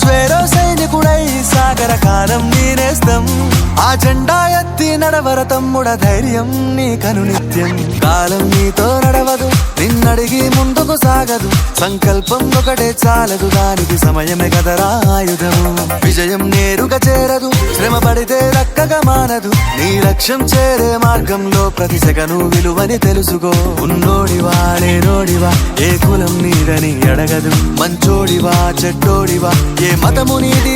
స్వేరో సైనికుడై సాగర కాలం నీరేస్తం ఆ జెండా ఎత్తి నడవర తమ్ముడ ధైర్యం నీ కను నిత్యం. కాలం నీతో నడవదు నిన్నడిగి ముందుకు సాగదు. సంకల్పం ఒకటే చాలదు దానికి సమయమే కదరా ఆయుధము. విజయం నేరుగా చేరదు శ్రమ పడితే రక్కగా మానదు. నీ లక్ష్యం చేరే మార్గంలో ప్రతి సెకను విలువని తెలుసుకో. ఉన్నోడివా లేనోడివా ఏ కులం నీదని ఎడగదు మంచోడివా? చెట్టోడివా ఏ మతము నీది